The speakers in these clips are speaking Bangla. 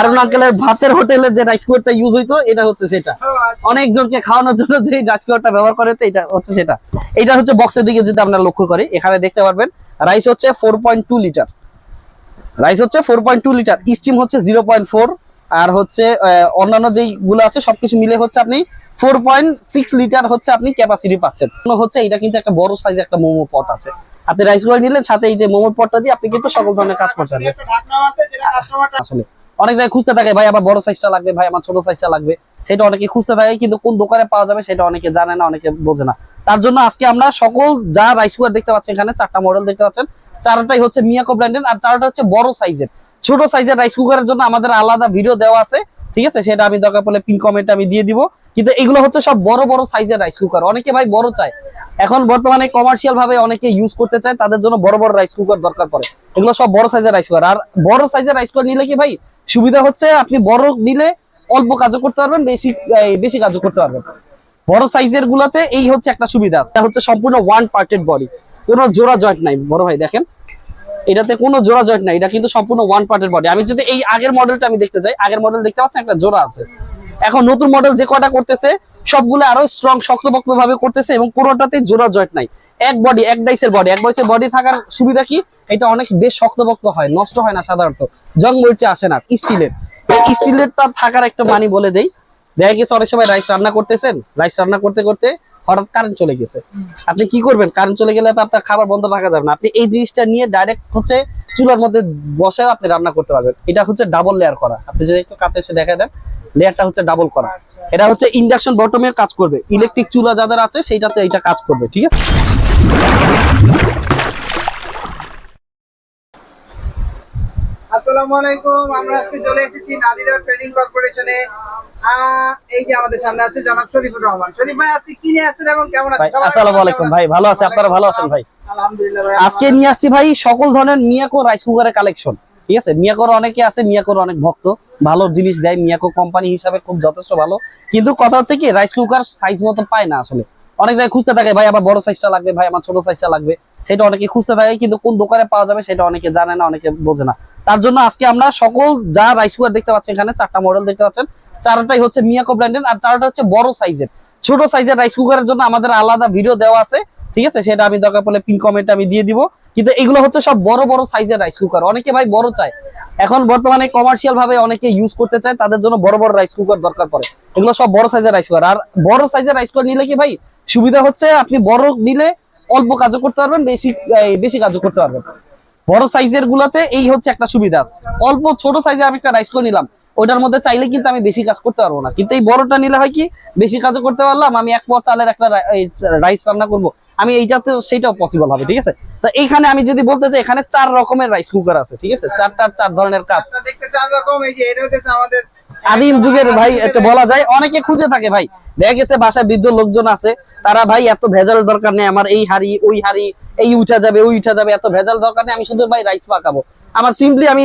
কারণ আঙ্কেলের ভাতের হোটেলের যে রাইস কুকারটা ইউজ হইতো এটা হচ্ছে সেটা। অনেকজনকে খাওয়ানোর জন্য যে রাইস কুকারটা ব্যবহার করে তো এটা হচ্ছে সেটা। এটা হচ্ছে বক্সের দিকে যদি লক্ষ্য করি এখানে দেখতে পারবেন রাইস হচ্ছে four point two litre rice হচ্ছে four point two litre steam হচ্ছে জিরো পয়েন্ট ফোর আর হচ্ছে অন্যান্য যেইগুলো আছে সবকিছু মিলে হচ্ছে আপনি ফোর পয়েন্ট সিক্স লিটার হচ্ছে আপনি ক্যাপাসিটি পাচ্ছেন। হচ্ছে এটা কিন্তু একটা বড় সাইজের একটা মোমো পট আছে। আপনি রাইস কুকার নিলেন সাথে এই যে মোমো পটটা দিয়ে আপনি কিন্তু সকল ধরনের কাজ করতে পারবেন। আসলে অনেক জায়গায় খুঁজতে থাকে, ভাই, আমার বড় সাইজটা লাগবে, ভাই, আমার ছোট সাইজটা লাগবে। সেটা অনেকে খুঁজতে থাকে, কিন্তু কোন দোকানে পাওয়া যাবে সেটা অনেকে জানে না, অনেকে বোঝে না। তার জন্য আজকে আমরা সকল যা রাইস কুকার দেখতে পাচ্ছেন এখানে, চারটা মডেল দেখতে পাচ্ছেন, চারটাই হচ্ছে মিয়াকো ব্র্যান্ডের আর চারটা হচ্ছে বড় সাইজের ছোট সাইজের রাইস কুকারের জন্য আমাদের আলাদা ভিডিও দেওয়া আছে, ঠিক আছে? সেটা আমি দরকার পড়লে পিন কমেন্টে আমি দিয়ে দিব। কিন্তু এগুলো হচ্ছে সব বড় বড় সাইজের রাইস কুকার অনেকে, ভাই, বড় চায় এখন বর্তমানে কমার্শিয়াল ভাবে অনেকে ইউজ করতে চায়, তাদের জন্য বড় বড় রাইস কুকার দরকার পড়ে। এগুলো সব বড় সাইজের রাইস কুকার আর বড় সাইজের রাইস কুকার নিলে কি ভাই সুবিধা হচ্ছে আপনি বড় নিলে অল্প কাজও করতে পারবেন, বেশি বেশি কাজও করতে পারবেন। বড় সাইজের গুলাতে এই হচ্ছে একটা সুবিধা। এটা হচ্ছে সম্পূর্ণ ওয়ান পার্টেড বডি কোনো জোড়া জয়েন্ট নাই, বড় ভাই দেখেন। এটাতে কোনো জোড়া জয়েন্ট নাই, এটা কিন্তু সম্পূর্ণ ওয়ান পার্টের বডি আমি যদি এই আগের মডেলটা আমি দেখতে চাই, আগের মডেল দেখতে পাচ্ছেন একটা জোড়া আছে। এখন নতুন মডেল যে কটা করতেছে, সবগুলো আরও স্ট্রং শক্তপোক্ত ভাবে করতেছে এবং কোনোটাতে জোড়া জয়েন্ট নাই। এক বডি এক ডাইসের বডি এক ডাইসের বডি থাকার সুবিধা কি? এটা অনেক বেশ শক্তপোক্ত হয়, নষ্ট হয় না সাধারণত। জং মরিচে আসে না, স্টিলের। এই স্টিলেরটা থাকার একটা মানি বলে দেই। দেখা গেছে অনেক সময় রাইস রান্না করতেছেন রাইস রান্না করতে করতে হঠাৎ কারেন্ট চলে গেছে। আপনি কি করবেন? কারেন্ট চলে গেলে তো আপনার খাবার বন্ধ রাখা যাবে না। আপনি এই জিনিসটা নিয়ে ডাইরেক্ট হচ্ছে চুলার মধ্যে বসে আপনি রান্না করতে পারবেন। এটা হচ্ছে ডাবল লেয়ার করা। আপনি যদি একটু কাছে এসে দেখা দেন লেয়ারটা হচ্ছে ডাবল করা। এটা হচ্ছে ইন্ডাকশন বটমে কাজ করবে। ইলেকট্রিক চুলা যাদের আছে সেইটাতে এটা কাজ করবে ঠিক আছে? আসসালামু আলাইকুম আমরা আজকে চলে এসেছি নাদিরা ট্রেনিং কর্পোরেশনে এই যে আমাদের সামনে আছে জনাব শরীফুর রহমান। শরীফ ভাই আজকে কি নিয়ে আসছেন এবং কেমন আছেন? আসসালামু আলাইকুম ভাই ভালো আছে? আপনারা ভালো আছেন ভাই? আলহামদুলিল্লাহ ভাই আজকে নিয়ে আসছি ভাই সকল ধরনের মিয়াকো রাইস কুকারের কালেকশন ঠিক আছে? মিয়াকোর অনেকে আছে, মিয়াকোর অনেক ভক্ত। ভালো জিনিস দেয়, মিয়াকো কোম্পানি হিসাবে খুব যথেষ্ট ভালো। কিন্তু কথা হচ্ছে কি রাইস কুকার সাইজ মতো পায় না আসলে। অনেক জায়গায় খুঁজতে থাকে, ভাই, আমার বড় সাইজটা লাগবে, ভাই, আমার ছোট সাইজটা লাগবে। সেটা অনেকে খুঁজতে থাকে, কিন্তু কোন দোকানে পাওয়া যাবে সেটা অনেকে জানে না, অনেকে বোঝে না। তার জন্য আজকে আমরা সকল যা রাইস কুকার দেখতে পাচ্ছেন এখানে, চারটা মডেল দেখতে পাচ্ছেন, চারটাই হচ্ছে মিয়াকো ব্র্যান্ডের আর চারটা হচ্ছে বড় সাইজের ছোট সাইজের রাইস কুকারের জন্য আমাদের আলাদা ভিডিও দেওয়া আছে, ঠিক আছে? সেটা আমি দরকার পড়লে পিন কমেন্টে আমি দিয়ে দিব। কিন্তু এগুলো হচ্ছে সব বড় বড় সাইজের রাইস কুকার অনেকে ভাই বড় চায়। এখন বর্তমানে কমার্শিয়াল ভাবে অনেকে ইউজ করতে চায়, তাদের জন্য বড় বড় রাইস কুকার দরকার পড়ে। এগুলো সব বড় সাইজের রাইস কুকার আর বড় সাইজের রাইস কুকার নিলে কি ভাই, সুবিধা হচ্ছে আপনি বড় নিলে অল্প কাজও করতে পারবেন, বেশি বেশি কাজও করতে পারবেন। বড় সাইজের গুলাতে এই হচ্ছে একটা সুবিধা। অল্প ছোট সাইজে আমি একটা রাইস কুকার নিলাম ওটার মধ্যে চাইলে কিন্তু আমি বেশি কাজ করতে পারব না। কিন্তু এই বড়টা নিলে হয় কি, বেশি কাজও করতে পারলাম, আমি এক পর চালের একটা রাইস রান্না করব। আমি এইটাতে সেটাও পসিবল হবে ঠিক আছে? তা এইখানে আমি যদি বলতে চাই এখানে চার রকমের রাইস কুকার আছে ঠিক আছে? চারটার চার ধরনের কাজ। দেখতে চার রকম এই যে এটা হচ্ছে আমাদের আদিম যুগের ভাই একটা বলা যায় অনেকে খুঁজে থাকে ভাই। দেখা গেছে বাসায় বৃদ্ধ লোকজন আছে তারা ভাই এত ভেজাল দরকার নেই আমার এই হাড়ি ওই হাড়ি এই উঠা যাবে ওই উঠা যাবে এত ভেজাল দরকার নেই আমি শুধু ভাই রাইস পাকাবো। আমার সিম্পলি আমি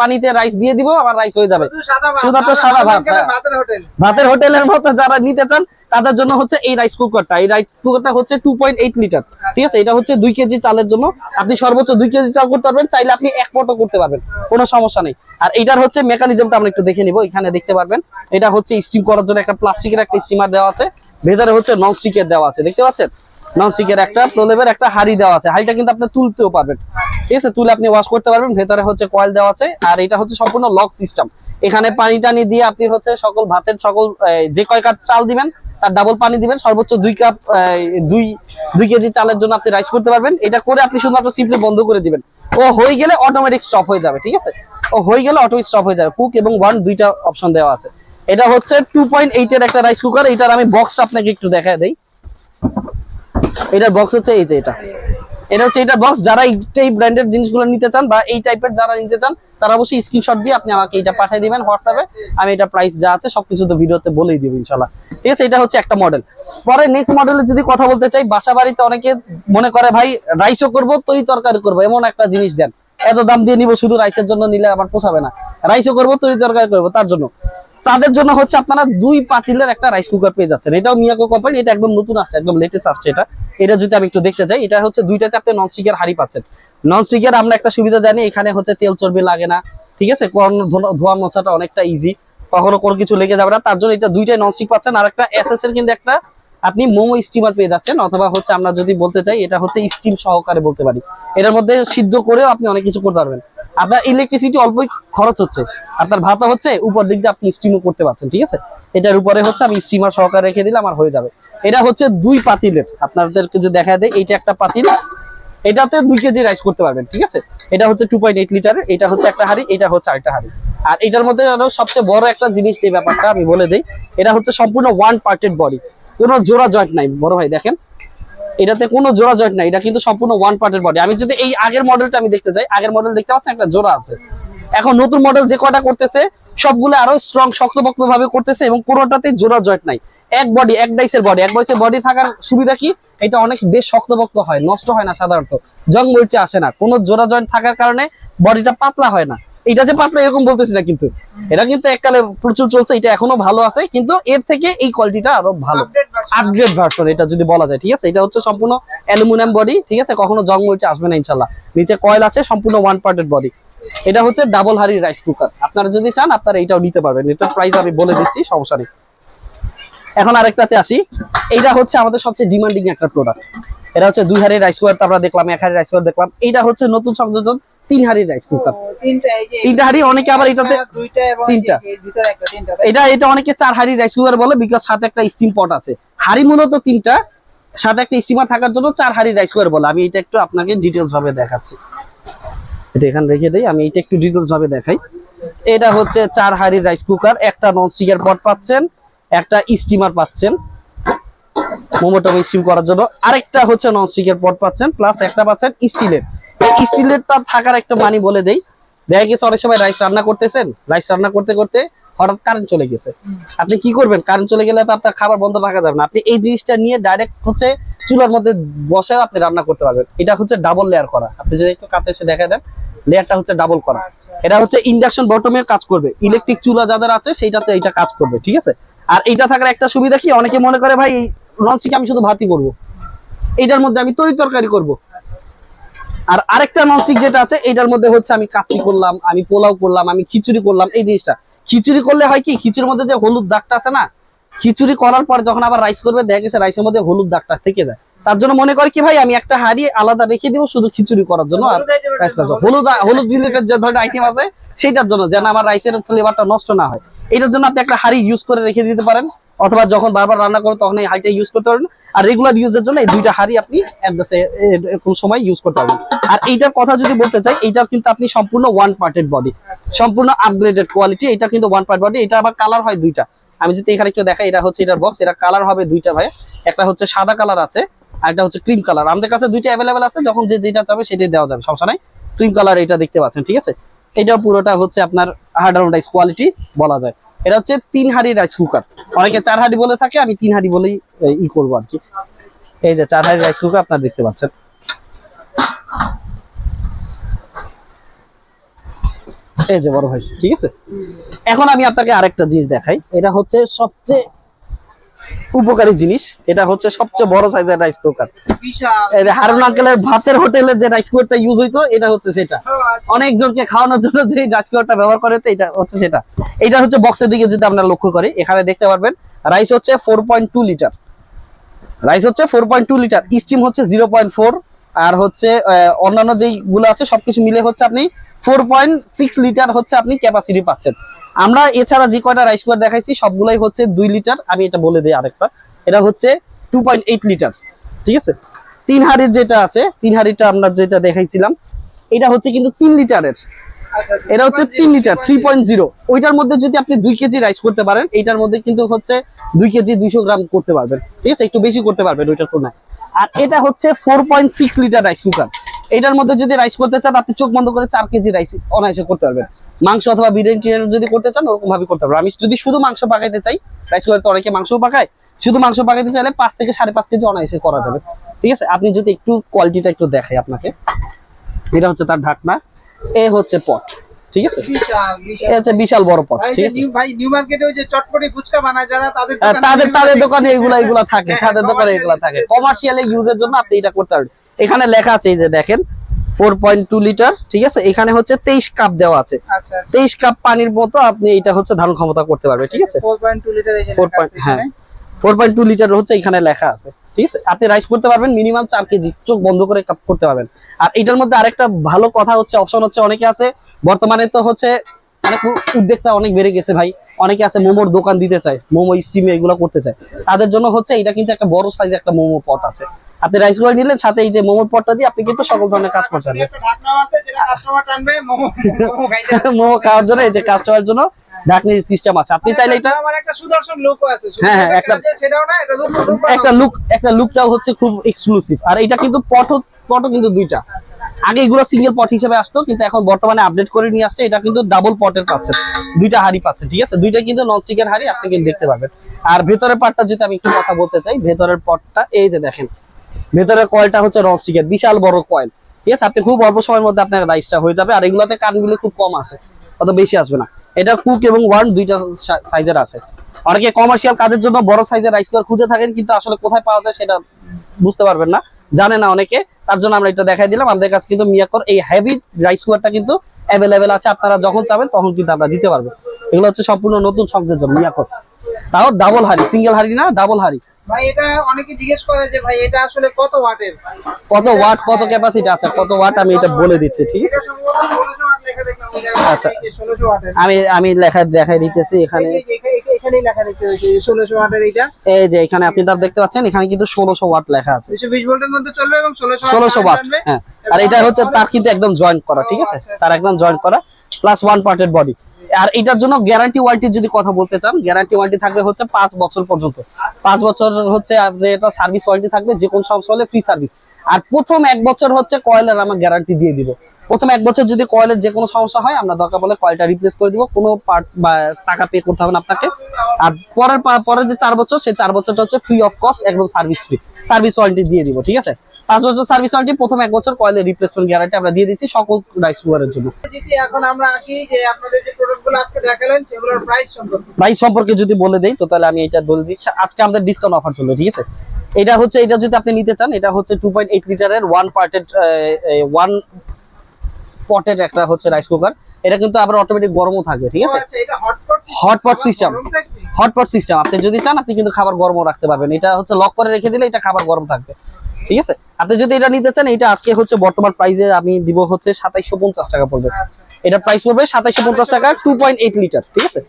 পানিতে রাইস দিয়ে দিব আমার রাইস হয়ে যাবে। সাদা ভাত শুধুমাত্র সাদা ভাত, হ্যাঁ। ভাতের হোটেল। ভাতের হোটেলের মতো যারা নিতে চান তাদের জন্য হচ্ছে এই রাইস কুকারটা এই রাইস কুকারটা হচ্ছে টু পয়েন্ট এইট লিটার ঠিক আছে? এটা হচ্ছে দুই কেজি চালের জন্য। আপনি সর্বোচ্চ দুই কেজি চাল করতে পারবেন চাইলে আপনি এক পটও করতে পারবেন। কোনো সমস্যা নেই। আর এটার হচ্ছে মেকানিজমটা আমরা একটু দেখে নিব এখানে দেখতে পারবেন। এটা হচ্ছে স্টিম করার জন্য একটা প্লাস্টিকের একটা স্টিমার দেওয়া আছে। ভেতরে হচ্ছে নন স্টিকের দেওয়া আছে। দেখতে পাচ্ছেন? নন স্টিকের একটা প্রলেবের একটা হাড়ি দেওয়া আছে। হাড়িটা কিন্তু আপনি তুলতেও পারবেন। ঠিক আছে? তুলে আপনি ওয়াশ করতে পারবেন। ভেতরে হচ্ছে কয়েল দেওয়া আছে। আর এটা হচ্ছে সম্পূর্ণ লক সিস্টেম এখানে পানি টানি দিয়ে আপনি হচ্ছে সকল ভাতের, সকল যে কয় কাপ চাল দিবেন, তার ডাবল পানি দিবেন। সর্বোচ্চ দুই কাপ দুই দুই কেজি চালের জন্য আপনি রাইস করতে পারবেন। এটা করে আপনি শুধুমাত্র সিম্পলি বন্ধ করে দিবেন। ও হয়ে গেলে অটোমেটিক স্টপ হয়ে যাবে। ঠিক আছে? ও হয়ে গেলে অটোমেটিক স্টপ হয়ে যাবে। কুক এবং ওয়ান দুইটা অপশন দেওয়া আছে। এটা হচ্ছে টু পয়েন্ট এইটের একটা রাইস কুকার এটার আমি বক্সটা আপনাকে একটু দেখা দেই। এটার বক্স হচ্ছে এই যে এটা। এটা হচ্ছে এটা বক্স যারা এই ব্র্যান্ডের জিনিসগুলো নিতে চান বা এই টাইপের যারা নিতে চান, তারা অবশ্যই স্ক্রিনশট দিয়ে আপনি আমাকে এটা পাঠিয়ে দিবেন হোয়াটসঅ্যাপে আমি এটা প্রাইস যা আছে সবকিছু তো ভিডিওতে বলেই দিব ইনশাল্লাহ ঠিক আছে, এটা হচ্ছে একটা মডেল পরে নেক্সট মডেলে যদি কথা বলতে চাই বাসা বাড়িতে অনেকে মনে করে, ভাই রাইসও করব, তরি তরকারি করব। এমন একটা জিনিস দেন। এত দাম দিয়ে নিব, শুধু রাইসের জন্য নিলে আমার পোষাবে না। রাইসও করব, তরি তরকারি করব। তার জন্য। তাদের জন্য হচ্ছে আপনারা দুই পাতিলের একটা রাইস কুকার পেয়ে যাচ্ছেন। এটাও মিয়াকো কোম্পানি এটা একদম নতুন আসছে, একদম লেটেস্ট আসছে এটা। এটা যদি আমি একটু দেখতে চাই, এটা হচ্ছে দুইটাতে আপনি নন স্টিকের হাড়ি পাচ্ছেন। নন স্টিকের আমরা একটা সুবিধা জানি, এখানে হচ্ছে তেল চর্বি লাগে না, ঠিক আছে? ধোয়া মোছাটা অনেকটা ইজি কখনো কোনো কিছু লেগে যাবে না, তার জন্য এটা দুইটাই ননস্টিক পাচ্ছেন। আর একটা এস এর কিন্তু একটা আপনি মোমো স্টিমার পেয়ে যাচ্ছেন, অথবা হচ্ছে আমরা যদি বলতে চাই, এটা হচ্ছে স্টিম সহকারে বলতে পারি। এটার মধ্যে সিদ্ধ করেও আপনি অনেক কিছু করতে পারবেন। আপনার ইলেকট্রিসিটি অল্পই খরচ হচ্ছে। আপনার ভাতা হচ্ছে, উপর দিক দিয়ে আপনি স্টিমও করতে পারছেন, ঠিক আছে? এটার উপরে হচ্ছে আমি স্টিমার সহকারে রেখে দিলাম, আর হয়ে যাবে। এটা হচ্ছে দুই পাতিলের। আপনাদেরকে যদি দেখা দেয়, এইটা একটা পাতিল। এটাতে দুই কেজি রাইস করতে পারবেন, ঠিক আছে? এটা হচ্ছে টু পয়েন্ট এইট লিটারের এটা হচ্ছে একটা হাড়ি, এটা হচ্ছে আরেকটা হাড়ি। আর এটার মধ্যে সবচেয়ে বড় একটা জিনিস যে ব্যাপারটা আমি বলে দিই, এটা হচ্ছে সম্পূর্ণ ওয়ান পার্টেড বডি কোনো জোড়া জয়েন্ট নাই, বড় ভাই, দেখেন। এটাতে কোনো জোড়া জয়েন্ট নাই, এটা কিন্তু সম্পূর্ণ ওয়ান পার্টের বডি আমি যদি এই আগের মডেলটা আমি দেখতে যাই আগের মডেল দেখতে পাচ্ছেন একটা জোড়া আছে। এখন নতুন মডেল যে কয়টা করতেছে, সবগুলো আরও স্ট্রং শক্তপোক্ত ভাবে করতেছে এবং কোনোটাতে জোড়া জয়েন্ট নাই। এক বডি এক ডাইসের বডি এক ডাইসের বডি থাকার সুবিধা কি? এটা অনেক বেশ শক্তপোক্ত হয়, নষ্ট হয় না সাধারণত। জং মরিচে আসে না, কোনো জোড়া জয়েন্ট থাকার কারণে বডিটা পাতলা হয় না। এটা যে পাতলা এরকম বলতেছি না কিন্তু। এটা কিন্তু এককালে প্রচুর চলছে এটা এখনও ভালো আছে কিন্তু এর থেকে এই কোয়ালিটিটা আরও ভালো। আপগ্রেড ভার্সন এটা যদি বলা যায় ঠিক আছে? এটা হচ্ছে সম্পূর্ণ অ্যালুমিনিয়াম বডি ঠিক আছে? কখনো জং মরিচে আসবে না ইনশাল্লাহ নিচে কয়েল আছে সম্পূর্ণ ওয়ান পার্টেড বডি এটা হচ্ছে ডাবল হারি রাইস কুকার আপনারা যদি চান আপনারা এটাও নিতে পারবেন। এটার প্রাইস আমি বলে দিচ্ছি সমস্যা নেই। এখন আরেকটাতে আসি। এইটা হচ্ছে আমাদের সবচেয়ে ডিমান্ডিং একটা প্রোডাক্ট এটা হচ্ছে দুই হাড়ির রাইস কুকার আমরা দেখলাম এক হাড়ির রাইস কুকার দেখলাম। এইটা হচ্ছে নতুন সংযোজন। তিন হাড়ির রাইস কুকার তিনটা হাড়ি অনেকে আবার এটাতে তিনটা। এটা এটা অনেকে চার হাড়ি রাইস কুকার বলে বিকজ সাথে একটা স্টিম পট আছে। হাড়ি মূলত তিনটা সাথে একটা স্টিমার থাকার জন্য চার হাড়ি রাইস কুকার বলে। আমি এটা একটু আপনাকে ডিটেলস ভাবে দেখাচ্ছি। এটা এখানে রেখে দেই আমি এটা একটু ডিটেলস ভাবে দেখাই। এটা হচ্ছে চার হাড়ির রাইস কুকার একটা নন স্টিকের পট পাচ্ছেন একটা স্টিমার পাচ্ছেন। মোমোটো স্টিম করার জন্য। আরেকটা হচ্ছে নন স্টিকের পট পাচ্ছেন প্লাস একটা পাচ্ছেন স্টিলের এই স্টিলেরটা থাকার একটা মানি বলে দেই। দেখা গেছে অনেক সময় রাইস রান্না করতেছেন রাইস রান্না করতে করতে হঠাৎ কারেন্ট চলে গেছে। আপনি কি করবেন? কারেন্ট চলে গেলে তো আপনার খাবার বন্ধ রাখা যাবে না। আপনি এই জিনিসটা নিয়ে ডাইরেক্ট হচ্ছে চুলার মধ্যে বসে আপনি রান্না করতে পারবেন। এটা হচ্ছে ডাবল লেয়ার করা। আপনি যদি একটু কাছে এসে দেখা দেন লেয়ারটা হচ্ছে ডাবল করা। এটা হচ্ছে ইন্ডাকশন বটমে কাজ করবে। ইলেকট্রিক চুলা যাদের আছে সেইটাতে এটা কাজ করবে ঠিক আছে? আর এইটা থাকার একটা সুবিধা কি? অনেকে মনে করে ভাই ননস্টিক আমি শুধু ভাতই করব। এইটার মধ্যে আমি তরি তরকারি করব। আর আরেকটা ননস্টিক যেটা আছে এটার মধ্যে হচ্ছে আমি কাচ্চি করলাম আমি পোলাও করলাম আমি খিচুড়ি করলাম এই জিনিসটা। খিচুড়ি করলে হয় কি খিচুড়ির মধ্যে যে হলুদ দাগটা আছে না খিচুড়ি করার পর যখন আবার রাইস করবে দেখা গেছে রাইসের মধ্যে হলুদ দাগটা থেকে যায়। তার জন্য মনে করে কি ভাই আমি একটা হাড়ি আলাদা রেখে দিব শুধু খিচুড়ি করার জন্য আর হলুদ রাইস। হলুদ হলুদ রিলেটেড যে ধরনের আইটেম আছে সেটার জন্য যেন আমার রাইসের ফ্লেভারটা নষ্ট না হয়। এটার জন্য আপনি একটা হাড়ি ইউজ করে রেখে দিতে পারেন, অথবা যখন বারবার রান্না করেন তখন এই হাড়িটা ইউজ করতে পারবেন। আর রেগুলার ইউজের জন্য এই দুইটা হাড়ি আপনি এরকম সময় ইউজ করতে পারবেন। আর এইটার কথা যদি বলতে চাই এইটাও কিন্তু আপনি সম্পূর্ণ ওয়ান পার্টেড বডি সম্পূর্ণ আপগ্রেডেড কোয়ালিটি এটা কিন্তু ওয়ান পার্ট বডি এটা আবার কালার হয় দুইটা। আমি যদি এখানে একটু দেখাই, এটা হচ্ছে এটার বক্স এটা কালার হবে দুইটা ভাই একটা হচ্ছে সাদা কালার আছে, আর একটা হচ্ছে ক্রিম কালার আমাদের কাছে দুইটা অ্যাভেলেবেল আছে, যখন যে যেটা চাবে সেটাই দেওয়া যাবে, সমস্যা নাই। ক্রিম কালার এটা দেখতে পাচ্ছেন, ঠিক আছে? এটা পুরোটা হচ্ছে আপনার হার্ড কোয়ালিটি বলা যায়। এটা হচ্ছে তিন হাড়ি রাইস কুকার অনেকে চার হাড়ি বলে থাকে, আমি তিন হাড়ি বলেই ই করব আর কি। এই যে চার হাড়ি রাইস কুকার আপনারা দেখতে পাচ্ছেন। এই যে বড় ভাই, ঠিক আছে? এখন আমি আপনাকে আরেকটা জিনিস দেখাই। এটা হচ্ছে সবচেয়ে উপকারী জিনিস। এটা হচ্ছে সবচেয়ে বড় সাইজের রাইস কুকার বিশাল। এই যে হারুন আঙ্কেলের ভাতের হোটেলের যে রাইস কুকারটা ইউজ হইতো এটা হচ্ছে সেটা। অনেকজনকে খাওয়ানোর জন্য যে রাইস কুকারটা ব্যবহার করে তো এটা হচ্ছে সেটা। এটা হচ্ছে বক্সের দিকে যদি আমরা লক্ষ্য করি এখানে দেখতে পারবেন রাইস হচ্ছে four point two litre rice হচ্ছে four point two litre steam হচ্ছে জিরো পয়েন্ট ফোর আর হচ্ছে অন্যান্য যেইগুলো আছে সবকিছু মিলে হচ্ছে আপনি ফোর পয়েন্ট সিক্স লিটার হচ্ছে আপনি ক্যাপাসিটি পাচ্ছেন। আমরা এছাড়া যে কয়টা রাইস কুকার দেখাইছি সবগুলাই হচ্ছে দুই লিটার আমি এটা বলে দিই আরেকটা এটা হচ্ছে টু লিটার ঠিক আছে? তিন হাড়ির যেটা আছে তিন হাড়িটা আমরা যেটা দেখাইছিলাম এটা হচ্ছে কিন্তু তিন লিটারের আচ্ছা, আচ্ছা, এটা হচ্ছে তিন লিটার থ্রি পয়েন্ট জিরো ওইটার মধ্যে যদি আপনি দুই কেজি রাইস করতে পারেন এইটার মধ্যে কিন্তু হচ্ছে দুই কেজি দুইশো গ্রাম করতে পারবেন। ঠিক আছে? একটু বেশি করতে পারবেন ওইটার তুলনায়। আর এটা হচ্ছে four point six litre rice cooker এটার মধ্যে যদি রাইস করতে চান, আপনি চোখ বন্ধ করে চার কেজি রাইস অনায়াসে করতে পারবেন। মাংস অথবা বিরিয়ানি যদি করতে চান ওরকম ভাবে করতে পারবেন। আমি যদি শুধু মাংস পাকাইতে চাই রাইস করে তো অনেকে মাংস পাকায়। শুধু মাংস পাকাইতে চাইলে পাঁচ থেকে সাড়ে পাঁচ কেজি অনায়াসে করা যাবে। ঠিক আছে? আপনি যদি একটু কোয়ালিটিটা একটু দেখাই আপনাকে। এটা হচ্ছে তার ঢাকনা। এ হচ্ছে পট ঠিক আছে? বিশাল এ বিশাল বড় পট ঠিক আছে? ভাই নিউ মার্কেটে ওই যে চটপটি ফুচকা বানায় যারা তাদের দোকানে তাদের তাদের দোকানে এগুলা এগুলা থাকে হ্যাঁ, তাদের দোকানে এগুলা থাকে। কমার্শিয়াল ইউজের জন্য আপনি এটা করতে পারবেন এখানে লেখা আছে এই যে দেখেন ফোর পয়েন্ট টু লিটার ঠিক আছে? এখানে হচ্ছে তেইশ কাপ দেওয়া আছে। আচ্ছা তেইশ কাপ পানির মতো আপনি এটা হচ্ছে ধারণ ক্ষমতা করতে পারবে ঠিক আছে? 4.2 লিটার হ্যাঁ এখানে। ফোর পয়েন্ট টু লিটার হচ্ছে এখানে লেখা আছে। ঠিক আছে? আপনি রাইস করতে পারবেন মিনিমাম চার কেজি। চোখ বন্ধ করে করতে পারবেন। আর এটার মধ্যে আরেকটা ভালো কথা হচ্ছে অপশন হচ্ছে অনেকে আছে বর্তমানে তো হচ্ছে অনেক উদ্যোক্তা অনেক বেড়ে গেছে ভাই। অনেকে আছে মোমোর দোকান দিতে চায় মোমো স্টিমে এগুলো করতে চায়। তাদের জন্য হচ্ছে এটা কিন্তু একটা বড় সাইজ একটা মোমো পট আছে। আপনি রাইসগুলো নিলেন সাথে এই যে মোমোর পটটা দিয়ে আপনি কিন্তু সকল ধরনের কাজ করতে পারবেন। মোমো খাওয়ার জন্য এই যে কাস্টমার জন্য ঢাকনি সিস্টেম আছে। আপনি চাইলে এটা আমার একটা সুদর্শন লোকও আছে। হ্যাঁ, হ্যাঁ, একটা সেটাও না এটা দুটো একটা লুক একটা লুকটাও হচ্ছে খুব এক্সক্লুসিভ আর এটা কিন্তু পটও কিন্তু দুইটা। আগে এগুলো সিঙ্গেল পট হিসেবে আসতো কিন্তু এখন বর্তমানে আপডেট করে নিয়ে আসছে। এটা কিন্তু ডাবল পটের পাচ্ছেন দুইটা হাড়ি পাচ্ছেন ঠিক আছে? দুইটা কিন্তু নন স্টিকের হাড়ি আপনি কিন্তু দেখতে পাবেন আর ভেতরের পাটটা যদি আমি একটু কথা বলতে চাই ভেতরের পটটা এই যে দেখেন। ভেতরের কয়েলটা হচ্ছে নন স্টিকের বিশাল বড় কয়েল ঠিক আছে? আপনি খুব অল্প সময়ের মধ্যে আপনার রাইসটা হয়ে যাবে। আর এগুলোতে কানগুলি খুব কম আছে। অত বেশি আসবে না। এটা কুক এবং ওয়ার্ন দুইটা সাইজের আছে। অনেকে কমার্শিয়াল কাজের জন্য বড় সাইজের রাইস কুকার খুঁজে থাকেন, কিন্তু আসলে কোথায় পাওয়া যায় সেটা বুঝতে পারবেন না। জানে না অনেকে, তার জন্য আমরা এটা দেখাই দিলাম। আমাদের কাছে কিন্তু মিয়াকর এই হেভি রাইস কুকারটা কিন্তু অ্যাভেলেবেল আছে। আপনারা যখন চাবেন, তখন কিন্তু আমরা দিতে পারব। এগুলো হচ্ছে সম্পূর্ণ নতুন সংযোজন মিয়াকর তাও ডাবল হাড়ি সিঙ্গেল হাড়ি না ডাবল হাড়ি। ভাই এটা অনেকে জিজ্ঞেস করে যে ভাই এটা আসলে কত ওয়াটের? কত ওয়াট কত ক্যাপাসিটি আছে কত ওয়াট আমি এটা বলে দিচ্ছি ঠিক আছে? এটা সম্ভবত 1600 ওয়াট লেখা দেখলাম ওই জায়গায়। আচ্ছা। এই যে 1600 ওয়াটের। আমি আমি লেখা দেখাই দিতেছি এখানে। এই যে এখানে- এখানে- এখানেই লেখা দেখতে পাচ্ছি 1600 ওয়াটের এইটা। এই যে এখানে আপনি তার দেখতে পাচ্ছেন এখানে কিন্তু ষোলোশো ওয়াট লেখা আছে। 220 ভোল্টের মধ্যে চলবে এবং 1600 ষোলোশো ওয়াট হ্যাঁ। আর এটা হচ্ছে তার কিন্তু একদম জয়েন্ট করা ঠিক আছে? তার একদম জয়েন্ট করা প্লাস ওয়ান পার্টের বডি আর এটার জন্য গ্যারান্টি ওয়ারেন্টি যদি কথা বলতে চান গ্যারান্টি ওয়ারেন্টি থাকবে হচ্ছে পাঁচ বছর পর্যন্ত। পাঁচ বছর হচ্ছে এটা সার্ভিস ওয়ারেন্টি থাকবে, যে কোনো সমস্যা হলে ফ্রি সার্ভিস আর প্রথম এক বছর হচ্ছে কয়েলের আমরা গ্যারান্টি দিয়ে দিব। প্রথম এক বছর যদি কয়েলের যে কোনো সমস্যা হয়, আমরা দরকার পড়লে কয়েলটা রিপ্লেস করে দিব, কোনো পার্ট বা টাকা পে করতে হবে না আপনাকে। আর পরের পরের যে চার বছর, সেই চার বছরটা হচ্ছে ফ্রি অফ কস্ট একদম সার্ভিস ফ্রি সার্ভিস ওয়ারেন্টি দিয়ে দিব, ঠিক আছে? পাঁচ বছর সার্ভিস ওয়ারেন্টি প্রথম এক বছর কয়েলের রিপ্লেসমেন্ট গ্যারান্টি আমরা দিয়ে দিচ্ছি সকল রাইস কুকারের জন্য। যদি এখন আমরা আসি যে আপনাদের যে প্রোডাক্টগুলো আজকে দেখালেন সেগুলোর প্রাইস সম্পর্কে। প্রাইস সম্পর্কে যদি বলে দেই তো তাহলে আমি এটা বলে দিচ্ছি। আজকে আমাদের ডিসকাউন্ট অফার চলবে ঠিক আছে? এটা হচ্ছে এটা যদি আপনি নিতে চান এটা হচ্ছে টু পয়েন্ট এইট লিটারের ওয়ান পার্টেড ওয়ান পটের একটা হচ্ছে রাইস কুকার এটা কিন্তু আবার অটোমেটিক গরমও থাকবে ঠিক আছে? Hotpot system। হটপট সিস্টেম আপনি যদি চান আপনি কিন্তু খাবার গরমও রাখতে পারবেন। এটা হচ্ছে লক করে রেখে দিলে এটা খাবার গরম থাকবে। ঠিক আছে? আপনি যদি এটা নিতে চান এটা আজকে হচ্ছে বর্তমান প্রাইসে আমি দিব হচ্ছে সাতাইশশো পঞ্চাশ টাকা পড়বে। এটা প্রাইস পড়বে সাতাইশশো পঞ্চাশ টাকা টু পয়েন্ট এইট লিটার ঠিক আছে?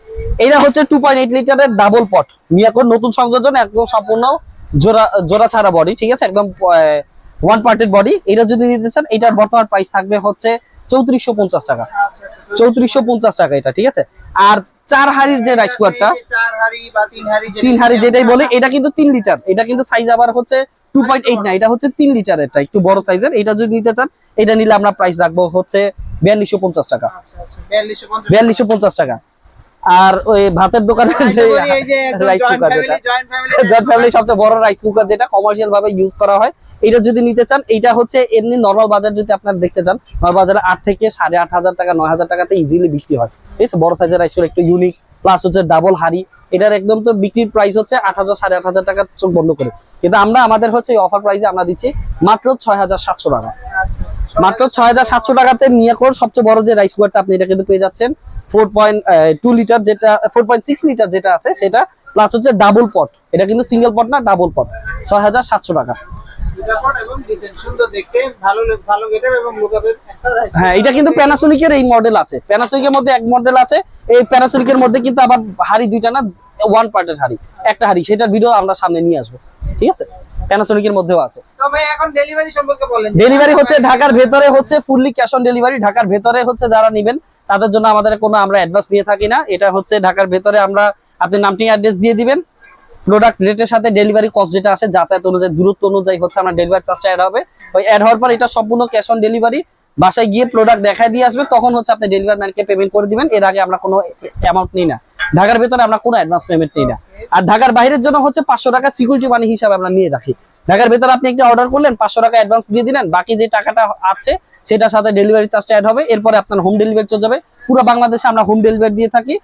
এটা হচ্ছে টু পয়েন্ট এইট লিটারের ডাবল পট মিয়াকোর নতুন সংযোজন একদম সম্পূর্ণ জোড়া জোড়া ছাড়া বডি ঠিক আছে? একদম ওয়ান পার্টেড বডি এটা যদি নিতে চান এটার বর্তমান প্রাইস থাকবে হচ্ছে চৌত্রিশশো পঞ্চাশ টাকা। চৌত্রিশশো পঞ্চাশ টাকা এটা ঠিক আছে? আর চার হাড়ির যে রাইস কুকারটা তিন হাড়ি যেটাই বলে এটা কিন্তু তিন লিটার এটা কিন্তু সাইজ আবার হচ্ছে টু পয়েন্ট এইট না এটা হচ্ছে তিন লিটারেরটা একটু বড় সাইজের এটা যদি নিতে চান এটা নিলে আমরা প্রাইস রাখব হচ্ছে বিয়াল্লিশশো পঞ্চাশ টাকা। 4250 বিয়াল্লিশশো পঞ্চাশ টাকা। আর ওই ভাতের দোকানের যে বলি এই যে একদম রাইস কুকার যেটা। জয়েন্ট ফ্যামিলি সবচেয়ে বড় রাইস কুকার যেটা কমার্শিয়াল ভাবে ইউজ করা হয়। এটা যদি নিতে চান এটা হচ্ছে এমনি নর্মাল বাজার যদি আপনার দেখতে চান নর্মাল বাজারে আট থেকে সাড়ে আট হাজার টাকা নয় হাজার টাকাতে ইজিলি বিক্রি হয়। ঠিক আছে বড় সাইজের রাইস একটু ইউনিক প্লাস হচ্ছে ডাবল হাড়ি এটার একদম তো বিক্রির প্রাইস হচ্ছে আট হাজার, সাড়ে আট হাজার টাকা চোখ বন্ধ করে। কিন্তু আমরা, আমাদের হচ্ছে এই অফার প্রাইসে আমরা দিচ্ছি মাত্র ছয় হাজার সাতশো টাকা। মাত্র ছয় হাজার সাতশো টাকাতে মিয়াকোর সবচেয়ে বড় যে রাইস কুকারটা আপনি এটা কিন্তু পেয়ে যাচ্ছেন ফোর পয়েন্ট টু লিটার যেটা ফোর পয়েন্ট সিক্স লিটার যেটা আছে সেটা প্লাস হচ্ছে ডাবল পট এটা কিন্তু সিঙ্গেল পট না ডাবল পট ছয় হাজার সাতশো টাকা। হ্যাঁ এই মডেল আছে। প্যানাসোনিকের মধ্যে এক মডেল আছে। এই প্যানাসোনিকের মধ্যে কিন্তু আবার হাড়ি দুইটা না ওয়ান পার্টের হাড়ি একটা হাড়ি সেটার ভিডিও আমরা সামনে নিয়ে আসব ঠিক আছে? প্যানাসোনিকের মধ্যেও আছে। তো ভাই এখন ডেলিভারি সম্পর্কে বলেন। ডেলিভারি হচ্ছে ঢাকার ভেতরে হচ্ছে ফুললি ক্যাশ অন ডেলিভারি ঢাকার ভেতরে হচ্ছে যারা নেবেন তাদের জন্য আমাদের কোনো আমরা অ্যাডভান্স নিয়ে থাকি না। এটা হচ্ছে ঢাকার ভেতরে আমরা আপনি নামটি অ্যাড্রেস দিয়ে দিবেন। প্রোডাক্ট রেটের সাথে ডেলিভারি কস্ট যেটা আসে যাতায়াত অনুযায়ী দূরত্ব অনুযায়ী হচ্ছে আমরা ডেলিভারি চার্জটা অ্যাড হবে। ওই অ্যাড হওয়ার পর এটা সম্পূর্ণ ক্যাশ অন ডেলিভারি বাসায় গিয়ে প্রোডাক্ট দেখায় দিয়ে আসবে তখন হচ্ছে আপনি ডেলিভারি ম্যানকে পেমেন্ট করে দিবেন। এর আগে আমরা কোনো অ্যামাউন্ট নিই না। ঢাকার ভেতরে আমরা কোনো অ্যাডভান্স পেমেন্ট নিই না। আর ঢাকার বাইরের জন্য হচ্ছে পাঁচশো টাকা সিকিউরিটি মানি হিসাবে আমরা নিয়ে রাখি। ঢাকার ভেতরে আপনি একটা অর্ডার করলেন, পাঁচশো টাকা অ্যাডভান্স দিয়ে দিলেন, বাকি যে টাকাটা আছে, সেটার সাথে ডেলিভারি চার্জটা অ্যাড হবে। এরপরে আপনার হোম ডেলিভারি চলে যাবে। পুরো বাংলাদেশে আমরা হোম ডেলিভারি দিয়ে থাকি।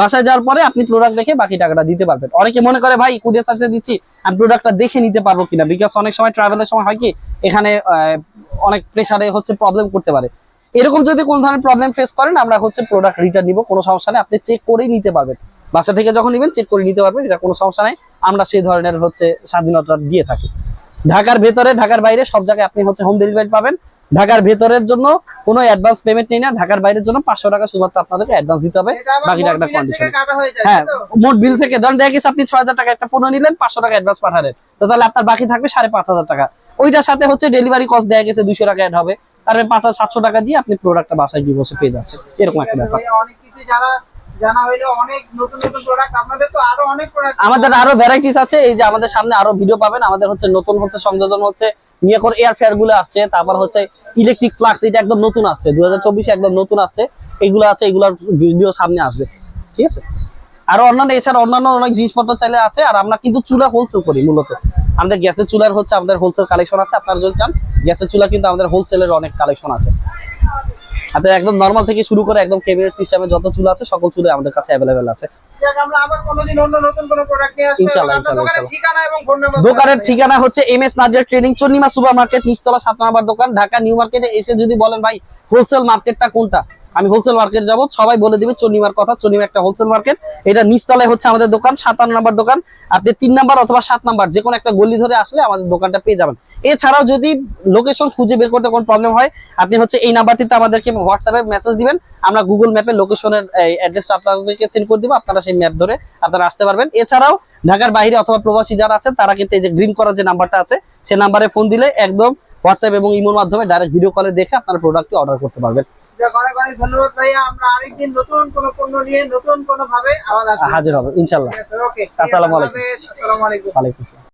বাসায় যাওয়ার পরে আপনি প্রোডাক্ট দেখে বাকি টাকাটা দিতে পারবেন। অনেকে মনে করে, ভাই, কুরিয়ার সার্ভিসে দিচ্ছি, আমি প্রোডাক্টটা দেখে নিতে পারব কিনা? বিকজ অনেক সময় ট্রাভেলের সময় হয় কি, এখানে অনেক প্রেসারে হচ্ছে প্রবলেম করতে পারে। এরকম যদি কোন ধরনের প্রবলেম ফেস করেন আমরা হচ্ছে প্রোডাক্ট রিটার্ন নিব কোনো সমস্যা নেই। আপনি চেক করেই নিতে পারবেন। বাসা থেকে যখন নেবেন চেক করে নিতে পারবেন এটা কোনো সমস্যা নেই। আমরা সেই ধরনের হচ্ছে স্বাধীনতা দিয়ে থাকি। ঢাকার ভেতরে ঢাকার বাইরে সব জায়গায় আপনি হচ্ছে হোম ডেলিভারি পাবেন। ঢাকার ভেতরের জন্য কোনো অ্যাডভান্স পেমেন্ট নেই না। ঢাকার বাইরের জন্য পাঁচশো টাকা শুধুমাত্র আপনাদেরকে অ্যাডভান্স দিতে হবে। বাকি টাকাটা কাটা হয়ে মোট বিল থেকে ধরেন দেখা গেছে আপনি ছয় হাজার টাকা একটা পণ্য নিলেন পাঁচশো টাকা অ্যাডভান্স পাঠালেন। তো তাহলে আপনার বাকি থাকবে সাড়ে পাঁচ হাজার টাকা। ওইটার সাথে হচ্ছে ডেলিভারি কস্ট দেয়া গেছে দুইশো টাকা অ্যাড হবে। তারপরে পাঁচ হাজার সাতশো টাকা দিয়ে আপনি প্রোডাক্টটা বাসায় গিয়ে বসে পেয়ে যাচ্ছে এরকম একটা ব্যাপার। অনেক কিছু যারা আরও অনেক প্রোডাক্ট আমাদের আরও ভ্যারাইটিস আছে এই যে আমাদের সামনে আরও ভিডিও পাবেন। আমাদের হচ্ছে নতুন হচ্ছে সংযোজন হচ্ছে মিয়াকর এয়ার ফেয়ারগুলো আসছে তারপর হচ্ছে ইলেকট্রিক ফ্লাক্স এটা একদম নতুন আসছে। দুই চব্বিশে একদম নতুন আসছে। এগুলো আছে এগুলোর ভিডিও সামনে আসবে। ঠিক আছে? আরও অন্যান্য এছাড়া অন্যান্য অনেক জিনিসপত্র চাইলে আছে আর আমরা কিন্তু চুলা হোলসেল করি মূলত। আমাদের গ্যাসের চুলার হচ্ছে আমাদের হোলসেল কালেকশন আছে। আপনারা যদি চান গ্যাসের চুলা কিন্তু আমাদের হোলসেলের অনেক কালেকশন আছে। আপনার একদম নর্মাল থেকে শুরু করে একদম কেবিনেট সিস্টেমে যত চুলা আছে সকল চুলা আমাদের কাছে অ্যাভেলেবেল আছে। দোকানের ঠিকানা হচ্ছে এম এস নাজিয়া ট্রেনিং চন্নিমা সুপার মার্কেট নিচতলা সাত নম্বর দোকান ঢাকা নিউ মার্কেটে এসে যদি বলেন ভাই হোলসেল মার্কেটটা কোনটা? আমি হোলসেল মার্কেট যাব, সবাই বলে দিবে চন্নিমার কথা চন্নিমা একটা হোলসেল মার্কেট এটা নিচতলায় হচ্ছে আমাদের দোকান, সাতান্ন নম্বর দোকান। আপনি তিন নাম্বার অথবা সাত নাম্বার যে কোনো একটা গলি ধরে আসলে আমাদের দোকানটা পেয়ে যাবেন। এছাড়াও যদি লোকেশন খুঁজে বের করতে কোনো প্রবলেম হয়, আপনি হচ্ছে এই নাম্বারটিতে আমাদেরকে হোয়াটসঅ্যাপে মেসেজ দিবেন। আমরা গুগল ম্যাপে লোকেশনের অ্যাড্রেসটা আপনাদেরকে সেন্ড করে দিব, আপনারা সেই ম্যাপ ধরে আপনারা আসতে পারবেন। এছাড়াও ঢাকার বাইরে অথবা প্রবাসী যারা আছেন, তারা কিন্তু এই যে গ্রিন করার যে নাম্বারটা আছে সেই নাম্বারে ফোন দিলে একদম হোয়াটসঅ্যাপ এবং ইমোর মাধ্যমে ডাইরেক্ট ভিডিও কলে দেখে আপনারা প্রোডাক্টটি অর্ডার করতে পারবেন। অনেক অনেক ধন্যবাদ ভাইয়া। আমরা আরেকদিন নতুন কোনো পণ্য নিয়ে নতুন কোনো ভাবে আবার হাজির হবে ইনশাল্লাহ। ওকে। আসসালামু আলাইকুম। আসসালামু আলাইকুম। ওয়ালাইকুম আসসালাম।